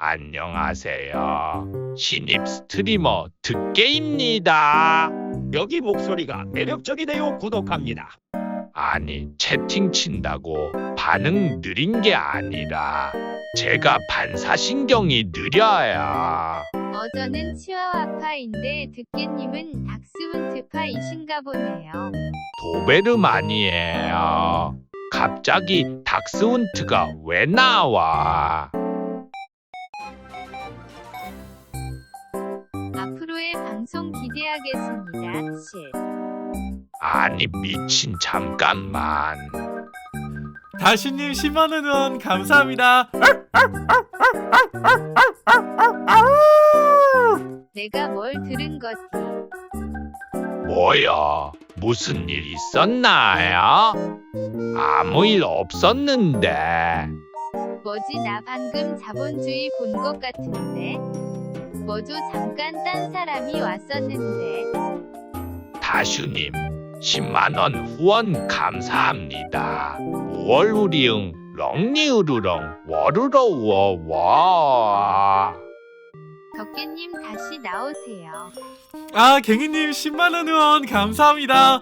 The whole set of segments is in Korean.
안녕하세요. 신입 스트리머 듣게입니다. 여기 목소리가 매력적이네요. 구독합니다. 아니, 채팅 친다고 반응 느린 게 아니라 제가 반사신경이 느려요. 어저는 치와와파인데 듣개님은 닥스훈트파이신가 보네요. 도베르만이에요. 갑자기 닥스훈트가 왜 나와? 방송 기대하겠습니다. 실. 아니 미친 잠깐만. 다시님 10만원 원 감사합니다. 내가 뭘 들은 거지? 뭐야? 무슨 일 있었나요? 아무 일 없었는데. 뭐지 나 방금 자본주의 본 것 같은데. 뭐죠 잠깐 딴 사람이 왔었는데. 다슈님 10만원 후원 감사합니다. 월우리응 렁니우르렁 워르러워워 덕개님 다시 나오세요. 아, 갱이님 10만원 원 감사합니다.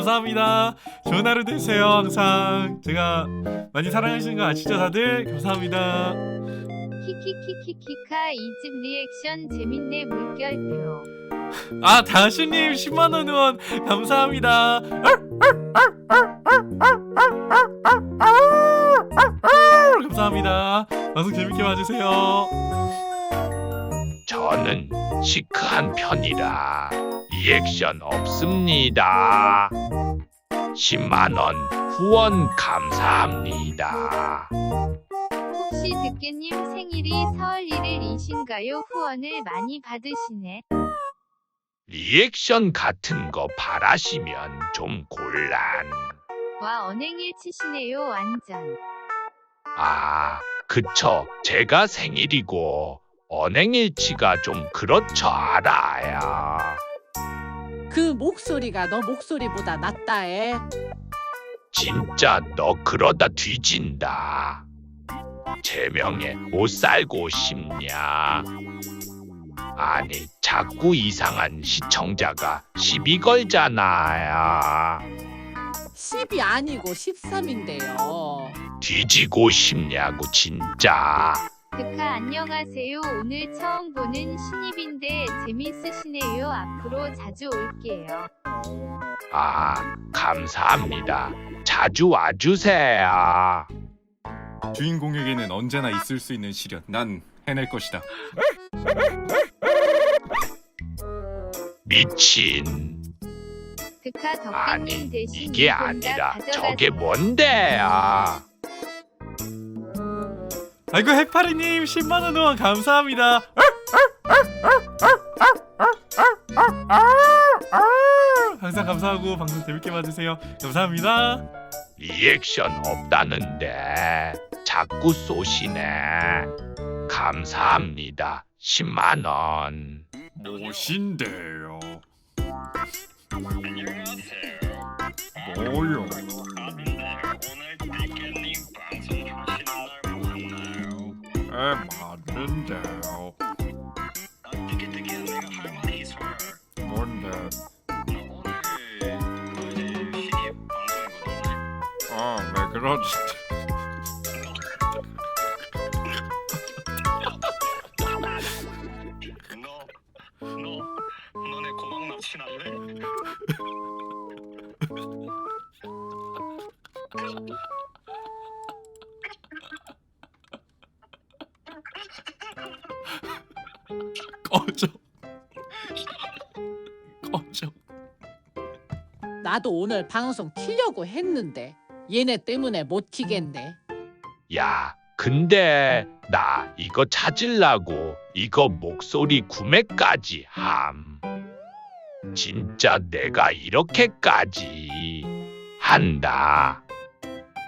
감사합니다. 좋은 하루 되세요, 항상. 제가 많이 사랑하시는 거 아시죠, 다들? 감사합니다. 키키키키키카 이집 리액션 재밌네 물결표. 아, 다시님 10만원 원 감사합니다. 감사합니다. 방송 재밌게 봐주세요. 저는 시크한 편이라 리액션 없습니다. 10만원 후원 감사합니다. 혹시 듣개님 생일이 서울 1일이신가요? 후원을 많이 받으시네. 리액션 같은 거 바라시면 좀 곤란. 와 언행일 치시네요 완전. 아, 그쵸. 제가 생일이고 언행일치가 좀 그렇죠 알아요. 그 목소리가 너 목소리보다 낫다에 진짜 너 그러다 뒤진다. 제명에 못 살고 싶냐? 아니, 자꾸 이상한 시청자가 시비 걸잖아요. 10이 아니고 13인데요. 뒤지고 싶냐고 진짜. 드카 안녕하세요. 오늘 처음 보는 신입인데 재밌으시네요. 앞으로 자주 올게요. 아, 감사합니다. 자주 와주세요. 주인공에게는 언제나 있을 수 있는 시련. 난 해낼 것이다. 미친. 덕개님 아니, 대신 이게 아니라 가져가세요. 저게 뭔데요? 아이고 해파리님 10만원 원 감사합니다. 항상 감사하고 방송 재밌게 봐주세요. 감사합니다. 리액션 없다는데 자꾸 쏘시네. 감사합니다. 10만 원. 무엇인데요? 뭐요? 왜 그러지? 너, 너, 너네 고막 납치할래? 꺼져. 꺼져. 나도 오늘 방송 키려고 했는데 얘네 때문에 못 키겠네. 야, 근데 나 이거 찾으려고 이거 목소리 구매까지 함. 진짜 내가 이렇게까지 한다.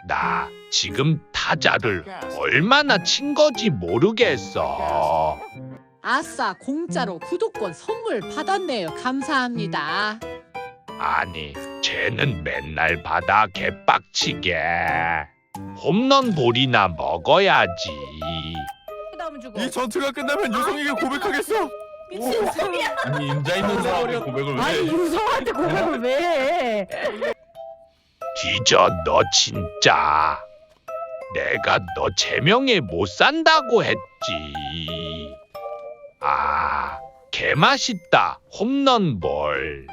나 지금 타자를 얼마나 친 거지 모르겠어. 아싸 공짜로 구독권 선물 받았네요. 감사합니다. 아니 쟤는 맨날 받아 개빡치게. 홈런 볼이나 먹어야지. 다음 주고. 이 전투가 끝나면 유성에게 고백하겠어. 미친 소리야. 아니 임자 있는 사람이 고백을 아니 유성한테 고백을 왜 해? 뒤져 너 진짜. 내가 너 제명에 못 산다고 했지. 아, 개맛있다. 홈런 볼.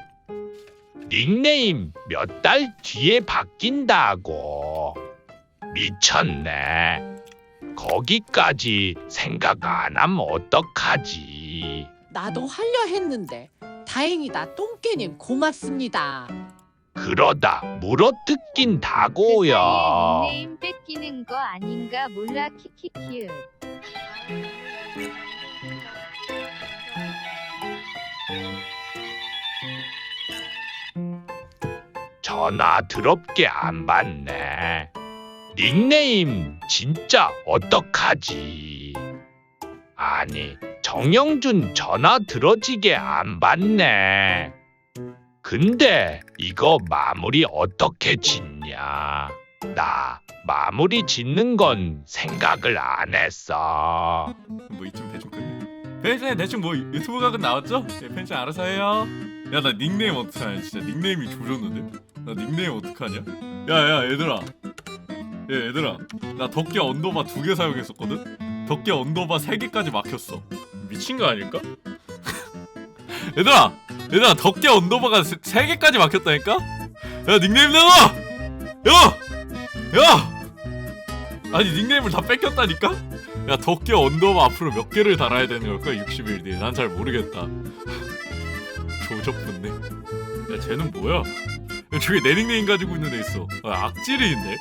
닉네임 몇 달 뒤에 바뀐다고. 미쳤네. 거기까지 생각 안 하면 어떡하지? 나도 하려 했는데 다행이다 똥개님 고맙습니다. 그러다 물어뜯긴 다고요. 그 사이에 닉네임 뺏기는 거 아닌가 몰라 키키키읔. 전화 더럽게 안 받네. 닉네임 진짜 어떡하지? 아니, 정영준 전화 들어지게 안 받네. 근데 이거 마무리 어떻게 짓냐? 나 마무리 짓는 건 생각을 안 했어. 뭐 이쯤 대충 끝내. 펜션 대충 뭐 유튜브 각은 나왔죠? 예, 펜션 알아서 해요. 야 나 닉네임 어떡하냐 진짜 닉네임이 조졌는데. 나 닉네임 어떡하냐? 야야 얘들아. 야 얘들아. 나 덕계 언더바 두 개 사용했었거든. 덕계 언더바 세 개까지 막혔어. 미친 거 아닐까? 얘들아. 얘들아 덕계 언더바가 세, 세 개까지 막혔다니까? 야 닉네임 내놔. 야. 야. 아니 닉네임을 다 뺏겼다니까? 야 덕계 언더바 앞으로 몇 개를 달아야 되는 걸까? 60일 뒤에 난 잘 모르겠다 조졌군네 야 쟤는 뭐야? 야 저기 내 닉네임 가지고 있는 애 있어 아, 악질이인데?